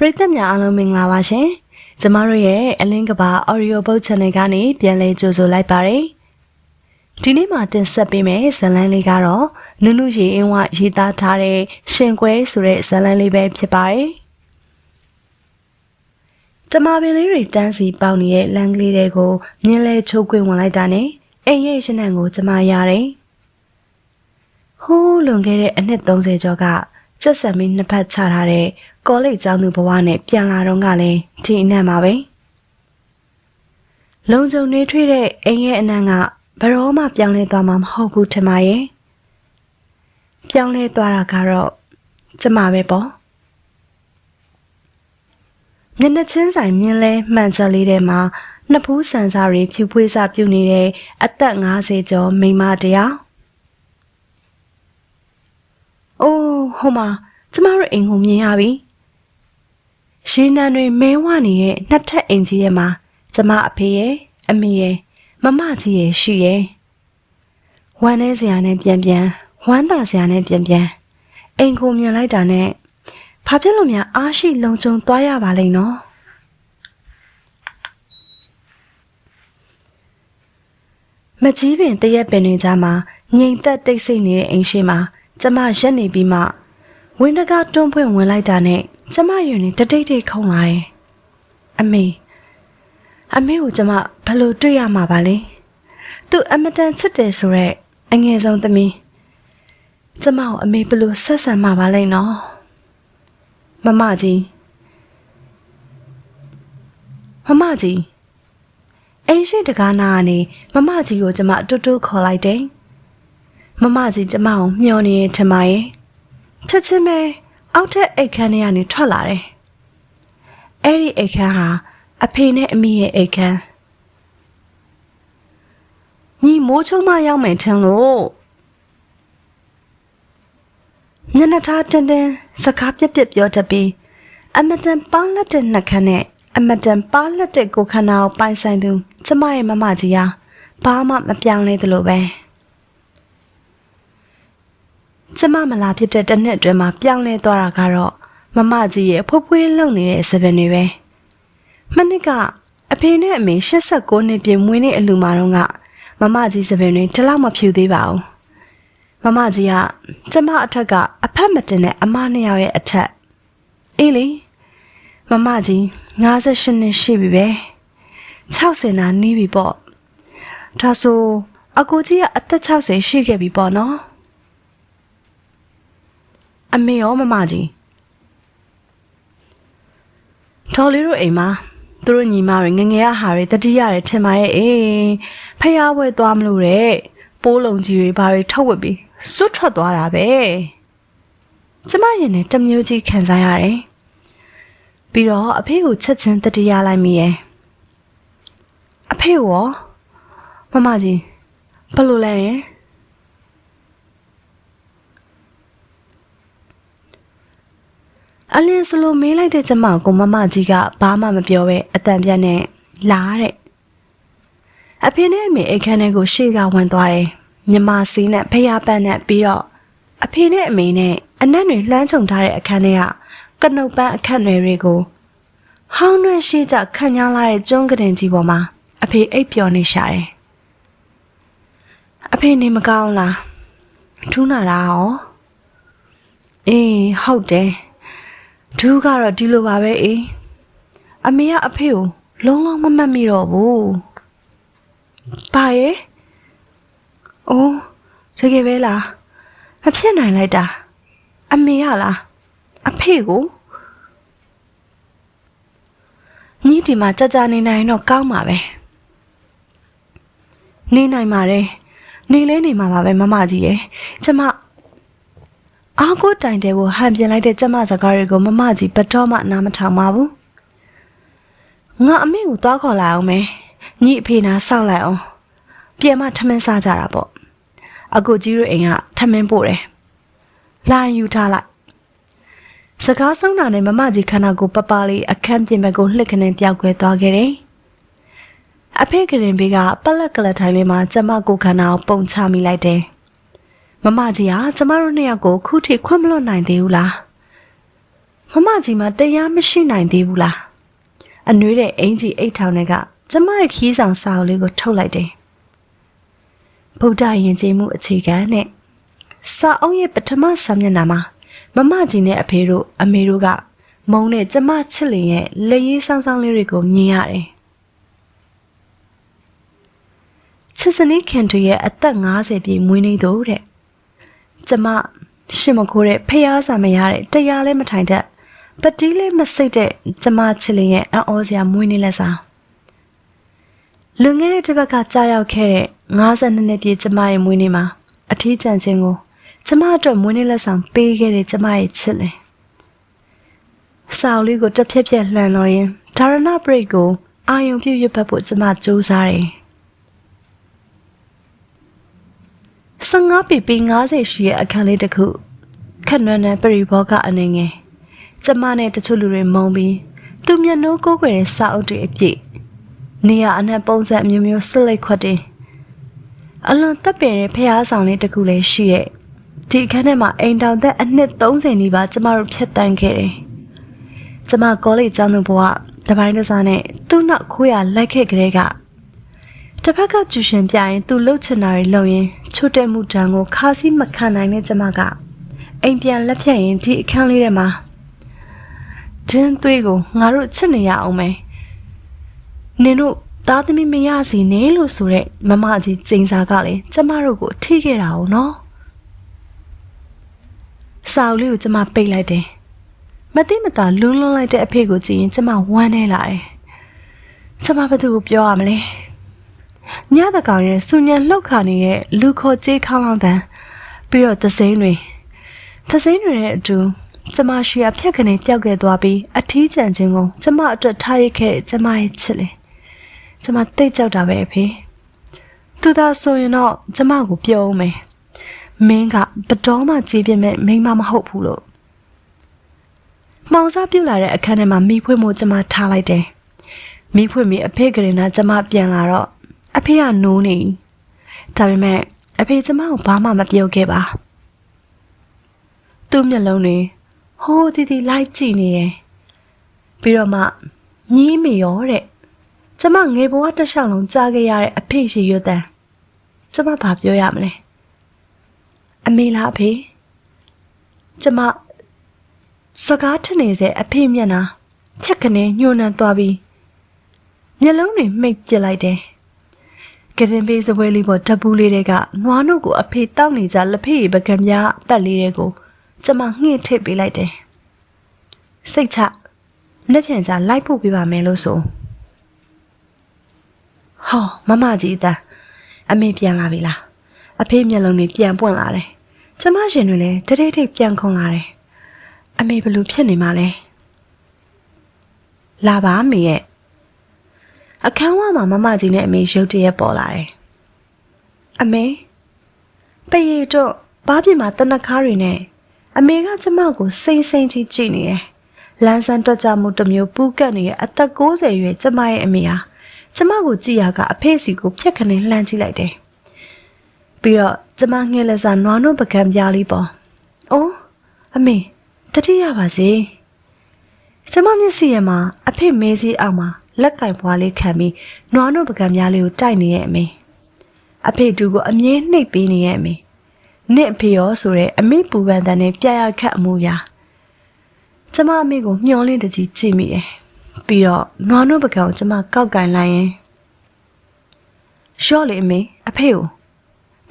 ပရိသတ်များအားလုံးမင်္ဂလာပါရှင်။ကျမတို့ရဲ့အလင်းကဘာ Audio Book Channel ကနေပြန်လည်ကြိုဆိုလိုက်ပါတယ်။ဒီနေ့မှာတင်ဆက်ပေးမယ့်ဇာတ်လမ်းလေးကတော့နုနုရေအင်းဝရေးသားထားတဲ့ရှင်ကွဲဆိုတဲ့ဇာတ်လမ်းလေးပဲဖြစ်ပါတယ်။ကျမပင်လေးတွေတန်းစီပေါက်နေတဲ့လမ်းကလေးတွေကိုမြင်းလဲချုပ်ခွင့်ဝင်လိုက်တာနဲ့အိမ်ရဲ့ရှင်းနံကိုကျမရတယ်။ဟိုးလွန်ခဲ့တဲ့အနှစ်30ကျော်က စက်ဆံမင်းနှစ်ဖက်ချထားတဲ့ကောလိပ်ကျောင်းသူဘဝနဲ့ပြန်လာတော့ကလည်းဒီအနံ့ပါပဲလုံခြုံနေထွေးတဲ့အိမ်ရဲ့အနံ့ကဘယ်တော့မှပြောင်းလဲသွားမှာမဟုတ်ဘူးထင်ပါရဲ့ပြောင်းလဲသွားတာကတော့ကျမပဲပေါ့မျက်နှာချင်းဆိုင်မြင်းလဲမှန်ချက်လေးထဲမှာနှစ်ဖူးဆန်စားတွေဖြူဖွေးစားပြုတ်နေတဲ့အသက်50ကျော်မိန်းမတယောက်အိုး ဟိုမှာကျမတို့အိမ်ကိုမြင်ရပြီ။ရေနံတွေမဲဝနေတဲ့နှစ်ထပ်အိမ်ကြီးရဲ့မှာကျမအဖေရဲ့အမေရဲ့မမကြီးရဲ့ရှိရဲ့ဝမ်းနေစရာနဲ့ပြန်ပြန်ဝမ်းသာစရာနဲ့ပြန်ပြန်အိမ်ကိုမြင်လိုက်တာနဲ့ဘာဖြစ်လို့များအားရှိလုံခြုံသွားရပါလိမ့်နော်မကြီးပင်တရက်ပင်တွေကြားမှာငြိမ်သက်တိတ်ဆိတ်နေတဲ့အိမ်ရှိမှာ ကျမရက်နေပြီးမှဝင်းတကားတွန်းဖွင့်ဝင်လိုက်တာနဲ့ကျမယူနေတတိတ်တိတ်ခုန်လာတယ်။အမေအမေကိုကျမဘယ်လိုတွေ့ရမှာပါလဲ။သူအမတန်ချစ်တယ်ဆိုရက်အငယ်ဆုံးသမီးကျမကိုအမေဘယ်လိုဆက်ဆံမှာပါလဲနော်။မမကြီးမမကြီးအိမ်ရှိတကားနာကနေမမကြီးကိုကျမတူတူခေါ်လိုက်တယ်။ မမကြီးကျမကိုမျှော်နေထင်ပါရဲ့။ချက်ချင်းပဲအောက်ထက်အိတ်ခမ်းထဲကနေထွက်လာတယ်။အဲ့ဒီအိတ်ခမ်းဟာအဖေနဲ့အမိရဲ့အိတ်ခမ်း။ညီမိုးချုံမရောက်မယ်ထင်လို့မျက်နှာထားတန်တန်စကားပြက်ပြက်ပြောတတ်ပြီးအမတန်ပါလက်တဲ့နှက်ခမ်းနဲ့အမတန်ပါလက်တဲ့ကိုယ်ခန္ဓာကိုပိုင်ဆိုင်သူကျမရဲ့မမကြီးဟာဘာမှမပြောင်းလဲသလိုပဲ ကျမမလာဖြစ်တဲ့တစ်နှစ်အတွင်းမှာပြောင်းလဲသွားတာကတော့မမကြီးရဲ့ဖွဖွေးလုံနေတဲ့စပင်တွေပဲမနစ်ကအဖေနဲ့အမေ89နှစ်ပြည့်မွေးနေ့အလူမာတော့ကမမကြီးစပင်တွေဒီလောက်မဖြူသေးပါဘူးမမကြီးကကျမအထက်ကအဖက်မတင်တဲ့အမနှစ်ယောက်ရဲ့အထက်အေးလေမမကြီး58နှစ်ရှိပြီပဲ60နာနီးပြီပေါ့ဒါဆိုအကူကြီးကအသက်60ရှိခဲ့ပြီပေါ့နော် အမေရောမမကြီးထော်လေးတို့အိမ်မှာသူတို့ညီမတွေငငယ်ရဟာတွေတတိရတယ်ထင်ပါရဲ့အေးဖျားဝဲသွားမလို့တဲ့ပိုးလုံးကြီးတွေဘာတွေထုတ်ဝက်ပြီးစွတ်ထွက်သွားတာပဲကျမရင်နဲ့တမျိုးကြီးခံစားရတယ်ပြီးတော့အဖေကိုချက်ချင်းတတိယလိုက်မိရဲ့အဖေရောမမကြီးဘယ်လိုလဲရဲ့ အလင်းစလိုမေးလိုက်တဲ့ကျမကိုမမကြီးကဘာမှမပြောပဲအတန်ပြတ်နဲ့လာတဲ့အဖေနဲ့အမေအိတ်ခမ်းထဲကိုရှေ့ကဝင်သွားတယ်မြမစီးနဲ့ဖျားပန်းနဲ့ပြီးတော့အဖေနဲ့အမေနဲ့အနက်တွေလှမ်းချုံထားတဲ့အခန်းထဲကကနုတ်ပန်းအခက်တွေတွေကိုဟောင်းနှွဲရှိကြခန့်ညားလာတဲ့ကျုံးကတင်ကြီးပေါ်မှာအဖေအိပ်ပျော်နေရှာတယ်အဖေနေမကောင်းလားထူးနာတာရောအေးဟုတ်တယ် ဒူးကတော့ဒီလိုပါပဲအေးအမေကအဖေကိုလုံးလုံးမမှတ်မိတော့ဘူးဘာရဲ့အိုးတကယ်ပဲလားမဖြစ်နိုင်လိုက်တာအမေရလားအဖေကိုညီဒီမှာကြကြနေနိုင်တော့ကောင်းပါပဲနေနိုင်ပါတယ်နေလဲနေမှာပါပဲမမကြီးရဲ့ကျမ အားကိုတိုင်တယ်ကိုဟန်ပြင်လိုက်တဲ့ကျမစကားတွေကိုမမကြီးဘတော်မှနားမထောင်ပါဘူးငါအမေကိုသွားခေါ်လာအောင်မယ်ညီအဖေနာဆောက်လိုက်အောင်ပြန်မထမင်းစားကြတာပေါ့အကိုကြီးတို့အိမ်ကထမင်းပို့တယ်လာယူထားလိုက်စကားဆုံးတာနဲ့မမကြီးခန္ဓာကိုပပလေးအခန်းပြင်ဘက်ကိုလှစ်ခနဲ့ပြောက်ကွယ်သွားခဲ့တယ်အဖေကရင်ဘေးကပလက်ကလထိုင်လေးမှာကျမကိုခန္ဓာကိုပုံချမိလိုက်တယ် မမကြီးကကျမတို့နှစ်ယောက်ကိုခုထိခွင့်မလွတ်နိုင်သေးဘူးလားမမမကြီးမတရားမရှိနိုင်သေးဘူးလားအနှွေးတဲ့အင်ကြီးအိတ်ထောင်တွေကကျမရဲ့ခီးဆောင်စာအုပ်လေးကိုထုတ်လိုက်တယ်ဗုဒ္ဓယဉ်ကျေးမှုအခြေခံနဲ့စာအုပ်ရဲ့ပထမစာမျက်နှာမှာမမကြီးနဲ့အဖေတို့အမေတို့ကမုံနဲ့ကျမချစ်လင်ရဲ့လက်ရည်ဆောင်းဆောင်းလေးတွေကိုမြင်ရတယ်ချစ်စနီးခင်တူရဲ့အသက်50ပြည့်မွေးနေ့တို့တဲ့ ကျမရှင်မခိုးတဲ့ဖျားစာမရတဲ့တရားလည်းမထိုင်တတ်ပတိလည်းမစိတ်တဲ့ကျမချစ်လင်ရဲ့အံ့ဩစရာမွေးနေ့လက်စာလွန်ခဲ့တဲ့တစ်ပတ်ကကြာရောက်ခဲ့တဲ့52နှစ်ပြည့်ကျမရဲ့မွေးနေ့မှာအထီးကျန်ခြင်းကိုကျမအတွက်မွေးနေ့လက်ဆောင်ပေးခဲ့တဲ့ကျမရဲ့ချစ်လင်စာအုပ်လေးကိုတစ်ဖြက်ဖြက်လှန်လို့ရင်ဒါရဏပရိတ်ကိုအာယုံပြုတ်ရွတ်ဖတ်ဖို့ကျမစူးစမ်းတယ် 15ပေပေ90ရှိရဲ့အခန်းလေးတစ်ခုခက်နွမ်းနမ်းပရိဘောကအနေငယ်ကျမနဲ့တချို့လူတွေမုံပြီးသူမျက်နှိုးကိုးကွယ်တဲ့စာအုပ်တွေအပြည့်နေရအနှံ့ပုံစံအမျိုးမျိုးစစ်လိုက်ခွက်တယ်အလွန်တက်ပင်တဲ့ဖျားဆောင်လေးတစ်ခုလည်းရှိရဲ့ဒီအခန်းထဲမှာအိမ်တောင်သက်အနှစ်30နီးပါးကျမတို့ဖြတ်တန်းခဲ့တယ်ကျမကောလိပ်ကျောင်းသူဘဝတပိုင်းတစားနဲ့သူ့နောက်ခိုးရလိုက်ခဲ့ကြတဲ့က တစ်ဖက်ကကျူရှင်ပြရင်သူလှုပ်ချင်တာတွေလှုပ်ရင်ချွတ်တဲ့မှုတံကိုခါးစီးမခံနိုင်တဲ့ကျမကအိမ်ပြန်လက်ဖြတ်ရင်ဒီအခန်းလေးထဲမှာဒင်းသွေးကိုငါတို့ချစ်နေရအောင်မယ်နင်တို့သားသမီးမရစီနဲ့လို့ဆိုတဲ့မမကြီးကျိန်စာကလည်းကျမတို့ကိုထိခဲ့တာ哦နော်စာအုပ်လေးကိုကျမပိတ်လိုက်တယ်မသိမသာလွန်းလွန်းလိုက်တဲ့အဖေကိုကြည့်ရင်ကျမဝမ်းနေလာတယ်ကျမဘာသူကိုပြောရမလဲ ညတကောင်ရဲ့စူညံလှုပ်ခါနေတဲ့လူခေါ်ကြေးခေါင်းလောင်းတန်ပြီးတော့သစိမ်းတွေသစိမ်းတွေရဲ့အတူကျမရှိအဖြက်ကနေပျောက်ခဲ့သွားပြီးအထီးကျန်ခြင်းကိုကျမအတွက်ထားရခဲ့တဲ့ကျမရဲ့ချစ်လေကျမတိတ်ကြောက်တာပဲအဖေသူသာဆိုရင်တော့ကျမကိုပြောအောင်မယ်မင်းကဘတော်မှကြည်ပြမဲ့မိန်းမမဟုတ်ဘူးလို့မောင်စားပြုတ်လာတဲ့အခန်းထဲမှာမိဖွေးမို့ကျမထားလိုက်တယ်မိဖွေးမိအဖေကလေးနာကျမပြန်လာတော့ အဖေကနိုးနေဒါပေမဲ့အဖေကျမကိုဘာမှမပြောခဲ့ပါသူ့မျက်လုံးတွေဟိုးတီတီလိုက်ကြည့်နေတယ်ပြီးတော့မှညီးမိရောတဲ့ကျမငယ်ဘဝတစ်လျှောက်လုံးကြားခဲ့ရတဲ့အဖေရှိရွတ်တန်ကျမဘာပြောရမလဲအမေလားအဖေကျမစကားထနေစေအဖေမျက်နှာချက်ကနေညှို့နှံသွားပြီးမျက်လုံးတွေမှိတ်ပစ်လိုက်တယ် ကရင်ပေးစပွဲလေးပေါ်ဓပူးလေးတွေကနွားနုကိုအဖေတောက်နေကြလက်ဖေးပကံပြားပတ်လေးတွေကိုကျမငှင့်ထစ်ပေးလိုက်တယ်စိတ်ချလက်ဖြန်ကြလိုက်ဖို့ပြပါမယ်လို့ဆိုဟောမမကြီးအသားအမေပြန်လာပြီလားအဖေမျက်လုံးတွေပြန်ပွင့်လာတယ်ကျမရှင်တွေလည်းတတိတ်ထိတ်ပြန်ခုန်လာတယ်အမေဘလို့ဖြစ်နေမှလဲလာပါမေရဲ့ အခန်းဝမှာမမကြီးနဲ့အမေရုတ်တရက်ပေါ်လာတယ်အမေပရေတော့ဘားပြမှာတနခါးတွေနဲ့အမေကကျမကိုစိမ့်စိမ့်ကြီးကြည့်နေတယ်လန်းဆန်းတွက်ကြမှုတစ်မျိုးပူးကပ်နေတဲ့အသက်60ရွယ်ကျမရဲ့အမေဟာကျမကိုကြည့်ရကအဖေစီကိုဖြက်ခနဲ့လှမ်းကြည့်လိုက်တယ်ပြီးတော့ကျမငှက်လက်စာနွားနို့ပကံပြားလေးပေါ့။အိုးအမေတတိရပါစေ။ကျမမျက်စိရမှာအဖေမဲစည်းအောင်မှာ လက်ကင်ပွားလေးခံပြီးနွားနို့ပကံပြားလေးကိုတိုက်နေရဲ့အမေ။အဖေတူကိုအမြဲနှိပ်ပေးနေရဲ့အမေ။နင့်အဖေရောဆိုတဲ့အမေပူပန်တန်နဲ့ပြရခတ်အမှုရာ။ကျမအမေကိုမျောလင်းတကြီးကြည့်မိတယ်။ပြီးတော့နွားနို့ပကံကိုကျမကောက်ကင်လိုက်ရင်ရှော့လေအမေအဖေကို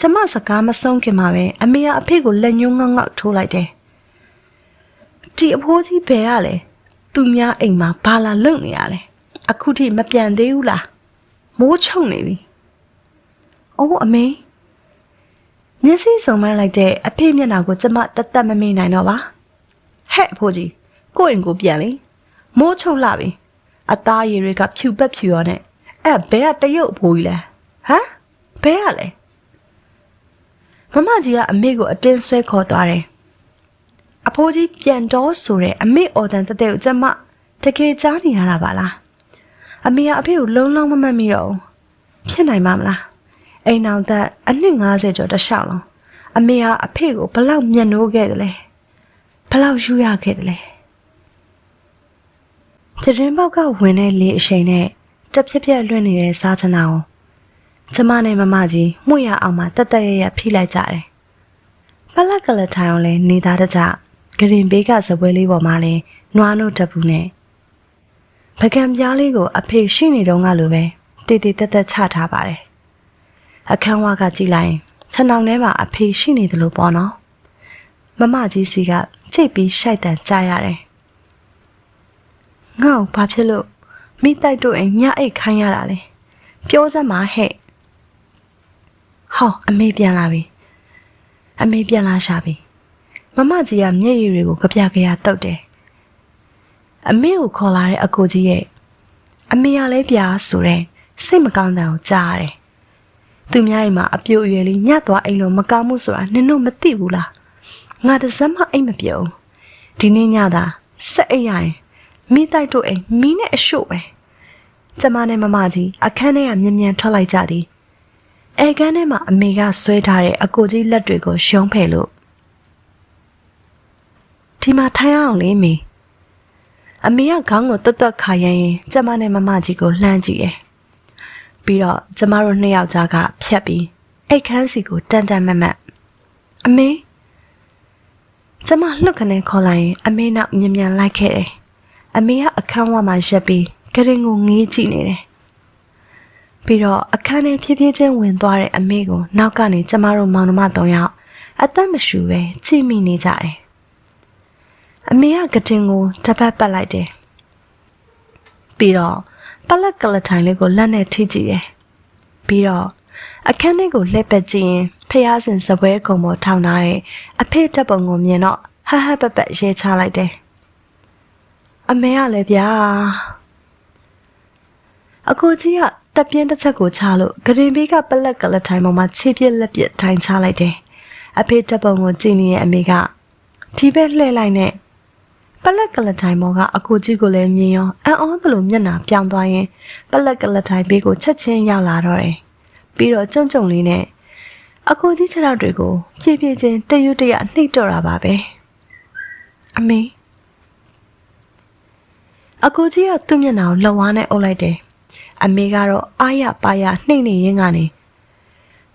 ကျမစကားမဆုံးခင်မှာပဲအမေကအဖေကိုလက်ညှိုးငေါငေါထိုးလိုက်တယ်။ဒီအဖိုးကြီးဘယ်ရလဲ။သူများအိမ်မှာဘာလာလုံနေရလဲ။ အခုထိမပြန်သေးဘူးလား။မိုးချုံနေပြီ။အိုးအမေမျက်စိစုံမလိုက်တဲ့အဖေမျက်နှာကိုကျမတသက်မမေ့နိုင်တော့ပါ။ဟဲ့အဖိုးကြီးကိုယ့်အိမ်ကိုပြန်လေ။မိုးချုပ်လာပြီ။အသားရည်တွေကဖြူပက်ဖြူရောနဲ့အဲ့ဘဲကတရုတ်အဖိုးကြီးလဲ။ဟမ်ဘဲရလဲ။မမကြီးကအမေကိုအတင်းဆွဲခေါ်သွားတယ်။အဖိုးကြီးပြန်တော့ဆိုတဲ့အမေအော်တန်တက်တဲ့ကိုကျမတကယ်ကြားနေရတာပါလား။ အမေကအဖေကိုလုံးလုံးမမှတ်မိတော့ဘူး။ဖြစ်နိုင်မှာမလား။အိမ်အောင်သက်အနှစ်90ကျော်တလျှောက်လုံးအမေကအဖေကိုဘလောက်မျက်နှိုးခဲ့တယ်လဲ။ဘလောက်ယူရခဲ့တယ်လဲတရင်ပေါက်ကဝင်တဲ့လေအရှိန်နဲ့တက်ဖြက်ဖြက်လွင့်နေတဲ့စားချနာကိုကျမနဲ့မမကြီးမှုရအောင်မှတက်တက်ရရဖိလိုက်ကြတယ်။ပလက်ကလထိုင်အောင်လဲနေသားတကြဂရင်ဘေးကစပွဲလေးပေါ်မှာလဲနွားနို့တက်ဘူးနဲ့ ပကံပြားလေးကိုအဖေရှိနေတော့ငါလိုပဲတည်တည်တက်တက်ချထားပါတယ်။အခန်းဝါကကြည့်လိုက်ရင်ခြံအောင်ထဲမှာအဖေရှိနေတယ်လို့ပေါ့နော်။မမကြီးစီကချိတ်ပြီးရှိုက်တန်ကြားရတယ်။ငါ့ကိုဘာဖြစ်လို့မိတိုက်တို့အိမ်ညအိတ်ခိုင်းရတာလဲပြောစမ်းပါဟဲ့ဟောအမေပြန်လာပြီအမေပြန်လာရှာပြီမမကြီးကမျက်ရည်တွေကိုကြပြကြရတုတ်တယ် အမေကိုခေါ်လာတဲ့အကိုကြီးရဲ့အမေကလည်းပြားဆိုတဲ့စိတ်မကောင်းတဲ့ကိုကြားရတယ်သူများအိမ်မှာအပြိုအရွယ်လေးညက်သွားအိမ်လို့မကောင်းမှုဆိုတာနင်တို့မသိဘူးလားငါတစ်စက်မှအိမ်မပြုံးဒီနေ့ညသာစက်အိမ်ရရင်မိတိုက်တို့အိမ်မီးနဲ့အရှို့ပဲကျမနဲ့မမကြီးအခန်းထဲကမြ мян ထွက်လိုက်ကြသည်အဲကန်းထဲမှာအမေကဆွဲထားတဲ့အကိုကြီးလက်တွေကိုရှုံးဖယ်လို့ဒီမှာထိုင်အောင်လေမေ အမေကခေါင်းကိုတွတ်တွတ်ခါရရင်ကျမနဲ့မမကြီးကိုလှမ်းကြည့်တယ်ပြီးတော့ကျမတို့နှစ်ယောက်ကြားကဖြတ်ပြီးအိတ်ခန်းစီကိုတန်တန်မတ်မတ်အမေကျမလှုပ်ခနဲ့ခေါ်လိုက်ရင်အမေနောက်မြ мян လိုက်ခဲ့တယ်အမေကအခန်းဝမှာရက်ပြီးကရင်ကိုငေးကြည့်နေတယ်ပြီးတော့အခန်းထဲဖြည်းဖြည်းချင်းဝင်သွားတဲ့အမေကိုနောက်ကနေကျမတို့မောင်နှမ၃ယောက်အသက်မရှူပဲကြည့်မိနေကြတယ် အမေကကတင်ကိုတပတ်ပတ်လိုက်တယ်ပြီးတော့ပလက်ကလထိုင်လေးကိုလက်နဲ့ထိကြည့်တယ်ပြီးတော့အခန်းထဲကိုလှည့်ပတ်ကြည့်ရင်ဖះစင်စပွဲကုံပေါ်ထောင်ထားတဲ့အဖေတက်ပုံကိုမြင်တော့ဟဟပပရဲချလိုက်တယ်အမေကလည်းဗျာအကိုကြီးကတက်ပြင်းတစ်ချက်ကိုချလို့ဂရင်ဘေးကပလက်ကလထိုင်ပေါ်မှာခြေပြက်လက်ပြက်ထိုင်ချလိုက်တယ်အဖေတက်ပုံကိုကြည့်နေတဲ့အမေကဒီဘက်လှည့်လိုက်နဲ့ ပလက်ကလထိုင်ပေါ်ကအကိုကြီးကိုလည်းမြင်ရောအံ့ဩသလိုမျက်နှာပြောင်းသွားရင်ပလက်ကလထိုင်ဘေးကိုချက်ချင်းရောက်လာတော့တယ်ပြီးတော့ကြုံကြုံလေးနဲ့အကိုကြီးခြေထောက်တွေကိုဖြည်းဖြည်းချင်းတရွတ်တရနှိပ်တော့တာပါပဲအမေအကိုကြီးကသူ့မျက်နှာကိုလှဝါးနဲ့အုပ်လိုက်တယ်အမေကတော့အာရပါရနှိမ့်နေရင်းကနေ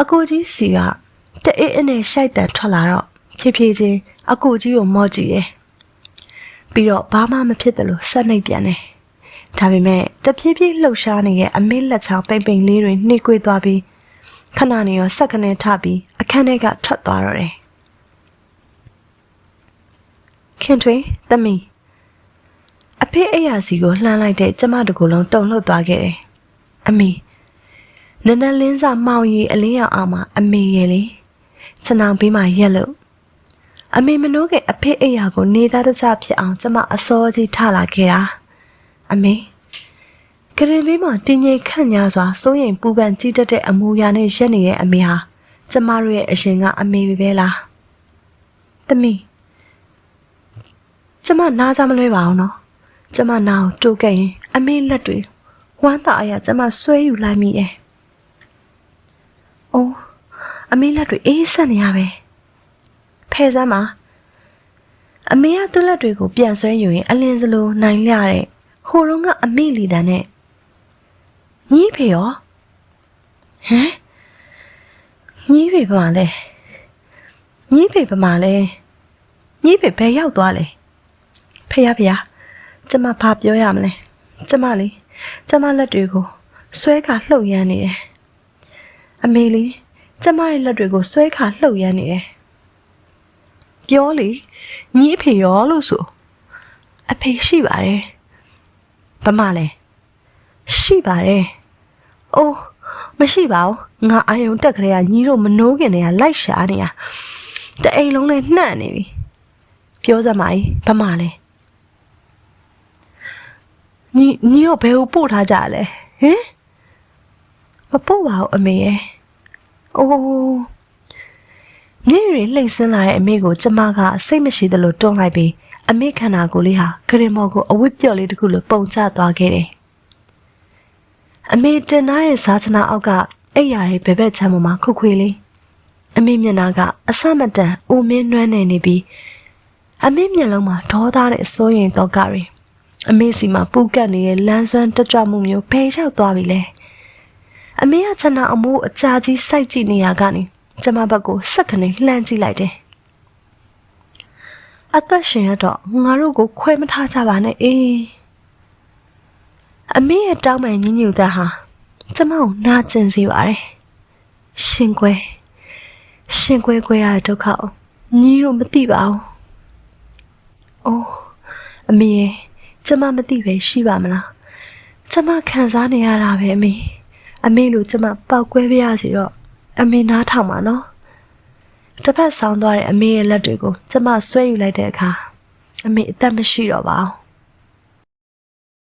အကိုကြီးစီကတအေးအနဲ့ရှိုက်တန်ထွက်လာတော့ဖြည်းဖြည်းချင်းအကိုကြီးကိုမော့ကြည့်တယ် ပြီးတော့ဘာမှမဖြစ်တယ်လို့ဆက်နှိပ်ပြန်တယ်ဒါပေမဲ့တဖြည်းဖြည်းလှုပ်ရှားနေတဲ့အမေလက်ချောင်းပိမ့်ပိမ့်လေးတွေနှိကွေးသွားပြီးခဏနေရောဆက်ကနေထပြီးအခန်းထဲကထွက်သွားတော့တယ်ခင်ထွေးသမီးအဖေအိယာစီကိုလှမ်းလိုက်တဲ့ကျမတို့ကလုံးတုံလှုပ်သွားခဲ့တယ်။အမေနနလင်းစာမှောင်ရီအလင်းရောင်အောင်မှာအမေရဲ့လေခြံအောင်ပြီးမှရက်လို့ အမေမနှိုးခင်အဖေအိယာကိုနေသားတကြဖြစ်အောင်ကျမအစောကြီးထလာခဲ့တာအမေကရင်ဘေးမှာတင်းငိမ်ခန့်ညာစွာစိုးရိမ်ပူပန်ကြီးတတ်တဲ့အမူအရာနဲ့ရက်နေတဲ့အမေဟာကျမတို့ရဲ့အရှင်ကအမေပဲလားသမီးကျမနားစားမလွဲပါအောင်နော်ကျမနာကိုတိုးခဲ့ရင်အမေလက်တွေဝမ်းသာအရာကျမဆွဲယူလိုက်မိရဲ့။အိုးအမေလက်တွေအေးဆက်နေရပဲ။ ဖဲစမ်းပါအမေကသူ့လက်တွေကိုပြန်ဆွဲယူရင်အလင်းစလိုနိုင်ရတဲ့ဟိုတော့ကအမေလီတန်နဲ့ညီးဖေရောဟမ်ညီးဖေပါမလဲညီးဖေပါမလဲညီးဖေဘယ်ရောက်သွားလဲဖေရဖေရကျမဘာပြောရမလဲကျမလေးကျမလက်တွေကိုဆွဲခါလှုပ်ရမ်းနေတယ်အမေလေးကျမရဲ့လက်တွေကိုဆွဲခါလှုပ်ရမ်းနေတယ် ပြောလေညီအဖေရောလို့ဆိုအဖေရှိပါတယ်ဘာမှလဲရှိပါတယ်အိုးမရှိပါဘူးငါအာယုံတက်ခရေကညီတို့မနှိုးခင်တည်းကလိုက်ရှာနေတာတအိမ်လုံးနဲ့နှံ့နေပြီပြောစမ်းပါ E ဘာမှလဲညီညီရောဘယ်ကိုပို့ထားကြလဲဟင်မပို့ပါဘူးအမေရဲ့အိုး မြေရီလှိမ့်ဆင်းလာတဲ့အမေကိုကျမကစိတ်မရှိသလိုတွန်းလိုက်ပြီးအမေခန္ဓာကိုယ်လေးဟာခရင်မော်ကိုအဝတ်ပြော့လေးတစ်ခုလိုပုံချသွားခဲ့တယ်အမေတင်ထားတဲ့စားစနာအောက်ကအိပ်ရာရဲ့ဘဲဘက်ချမ်းပေါ်မှာခုခွေလေးအမေမျက်နှာကအဆမတန်အိုမင်းနွမ်းနေနေပြီးအမေမျက်လုံးမှာဒေါသနဲ့စိုးရိမ်တော့ကတွေအမေစီမှာပူကတ်နေတဲ့လမ်းစွမ်းတက်ကြွမှုမျိုးဖယ်ရောက်သွားပြီလေအမေကချနာအမိုးအကြာကြီးစိုက်ကြည့်နေရကနေ ကျမဘက်ကိုစက်ကနေလှမ်းကြည့်လိုက်တယ်အသက်ရှင်ရတော့ငါတို့ကိုခွဲမထားကြပါနဲ့အေးအမေရဲ့တောင်းပန်ညညူတဲ့ဟာကျမကိုနာကျင်စေပါတယ်ရှင်ကွယ်ရှင်ကွယ်ကွယ်ရတဲ့ဒုက္ခကိုညီတို့မသိပါဘူးအိုးအမေရဲ့ကျမမသိပဲရှိပါမလားကျမခံစားနေရတာပဲအမေအမေလိုကျမပောက်ကွဲပြရစီတော့ အမေနားထောင်ပါနော်တစ်ဖက်ဆောင်းသွားတဲ့အမေရဲ့လက်တွေကိုကျမဆွဲယူလိုက်တဲ့အခါအမေအသက်မရှိတော့ပါဘူး